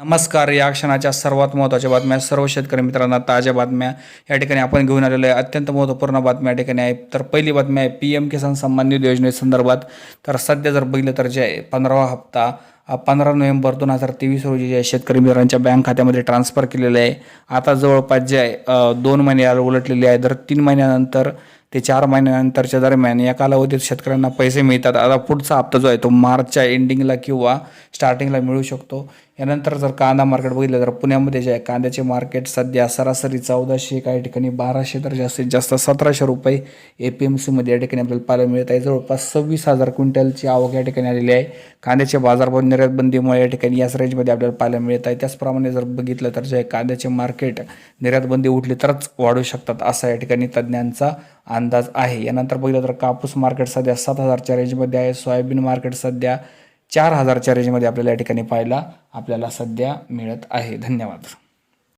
नमस्कार. या क्षणाच्या सर्वात महत्त्वाच्या बातम्या सर्व शेतकरी मित्रांना ताज्या बातम्या. या ठिकाणी आपण घेऊन आलेलो आहे अत्यंत महत्त्वपूर्ण बातम्या या ठिकाणी आहे तर पहिली बातमी आहे पी एम किसान सन्मान निधी योजनेसंदर्भात तर सध्या जर बघितलं तर जे पंधरावा हप्ता पंधरा नोव्हेंबर दोन हजार तेवीस रोजी जे शेतकरी मित्रांच्या बँक खात्यामध्ये ट्रान्सफर केलेले आहे. आता जवळपास जे आहे दोन महिने उलटलेले आहे. तर तीन महिन्यानंतर ते चार महिन्यानंतरच्या दरम्यान या कालावधीत शेतकऱ्यांना पैसे मिळतात. आता पुढचा हप्ता जो आहे तो मार्चच्या एंडिंगला किंवा स्टार्टिंगला मिळू शकतो. यानंतर जर कांदा मार्केट बघितलं तर पुण्यामध्ये जे आहे कांद्याचे मार्केट सध्या सरासरी चौदाशे काही ठिकाणी बाराशे तर जास्तीत जास्त सतराशे रुपये ए पी एम सीमध्ये या ठिकाणी आपल्याला पाहायला मिळत आहे. जवळपास सव्वीस हजार क्विंटलची आवक या ठिकाणी आलेली आहे. कांद्याचे बाजारभाव निर्यात बंदीमुळे या ठिकाणी याच रेंजमध्ये आपल्याला पाहायला मिळत आहे. त्याचप्रमाणे जर बघितलं तर जे आहे कांद्याचे मार्केट निर्यातबंदी उठली तरच वाढू शकतात असा या ठिकाणी तज्ज्ञांचा अंदाज आहे. यानंतर बघितलं तर कापूस मार्केट सध्या सात हजारच्या रेंजमध्ये आहे. सोयाबीन मार्केट सध्या चार हजारच्या रेंजमध्ये आपल्याला या ठिकाणी पाहायला आपल्याला सध्या मिळत आहे. धन्यवाद.